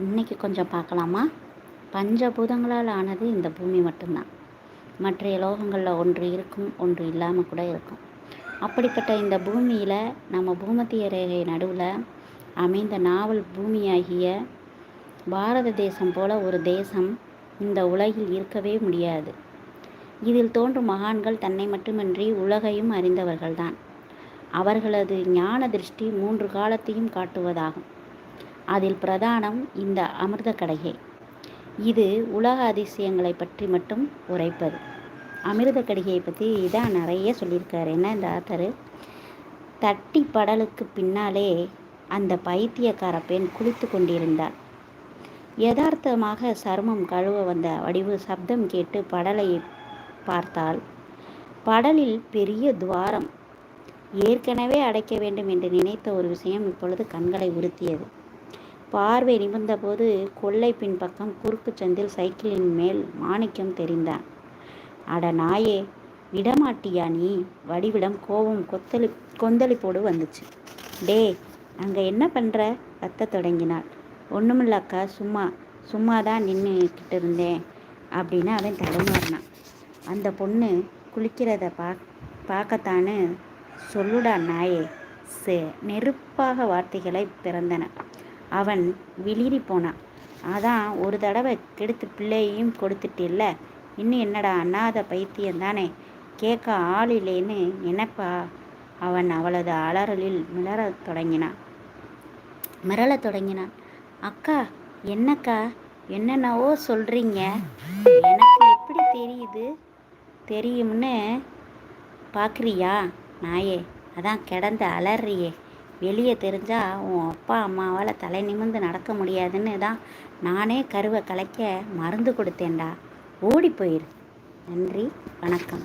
இன்னைக்கு கொஞ்சம் பார்க்கலாமா? பஞ்சபூதங்களால் ஆனது இந்த பூமி மட்டும்தான். மற்ற லோகங்களில் ஒன்று இருக்கும் ஒன்று இல்லாமல் கூட இருக்கும். அப்படிப்பட்ட இந்த பூமியில் நம்ம பூமத்திய ரேகை நடுவில் அமைந்த நாவல் பூமியாகிய பாரத தேசம் போல ஒரு தேசம் இந்த உலகில் இருக்கவே முடியாது. இதில் தோன்றும் மகான்கள் தன்னை மட்டுமின்றி உலகையும் அறிந்தவர்கள்தான். அவர்களது ஞான திருஷ்டி மூன்று காலத்தையும் காட்டுவதாகும். அதில் பிரதானம் இந்த அமிர்த கடைகை இது உலக அதிசயங்களை பற்றி மட்டும் உரைப்பது. அமிர்த கடிகையை பற்றி இதான் நிறைய சொல்லியிருக்காரு. என்ன இந்த ஆத்தர்? தட்டி படலுக்கு பின்னாலே அந்த பைத்தியக்கார பெண் குளித்து கொண்டிருந்தார் யதார்த்தமாக சருமம் கழுவ வந்த வடிவு சப்தம் கேட்டு படலை பார்த்தால் படலில் பெரிய துவாரம். ஏற்கனவே அடைக்க வேண்டும் என்று நினைத்த ஒரு விஷயம் இப்பொழுது கண்களை உறுத்தியது. பார்வை நிமிர்ந்தபோது கொள்ளை பின்பக்கம் குறுக்கு சந்தில் சைக்கிளின் மேல் மாணிக்கம் தெரிந்தான். அட நாயே விடமாட்டியா நீ? வடிவிடம் கோபம் கொத்தளி கொந்தளிப்போடு வந்துச்சு. டே அங்கே என்ன பண்ணுற கத்த தொடங்கினாள். ஒன்றுமில்லக்கா சும்மா சும்மா தான் நின்றுக்கிட்டு இருந்தேன் அப்படின்னு அவன் தலைமாறினான். அந்த பொண்ணு குளிக்கிறத பா பார்க்கத்தான்னு சொல்லுடா நாயே சே நெருப்பாக வார்த்தைகளை பிறந்தன. அவன் விளிரி போனான் அதான் ஒரு தடவை கெடுத்து பிள்ளையையும் கொடுத்துட்டில்ல. இன்னும் என்னடா அண்ணாத பைத்தியம் தானே கேட்க ஆள் இல்லைன்னு நினைப்பா அவன் அவளது அலறலில் மிளறத் தொடங்கினான் மிரளத் தொடங்கினான். அக்கா என்னக்கா? என்னென்னவோ சொல்கிறீங்க எனக்கு எப்படி தெரியுது? தெரியும்னு பார்க்குறியா நாயே அதான் கிடந்து அலறியே. வெளியே தெரிஞ்சால் உன் அப்பா அம்மாவால் தலை நிமிர்ந்து நடக்க முடியாதுன்னு தான் நானே கருவை கலைக்க மருந்து கொடுத்தேன்டா. ஓடி போயிரு. நன்றி வணக்கம்.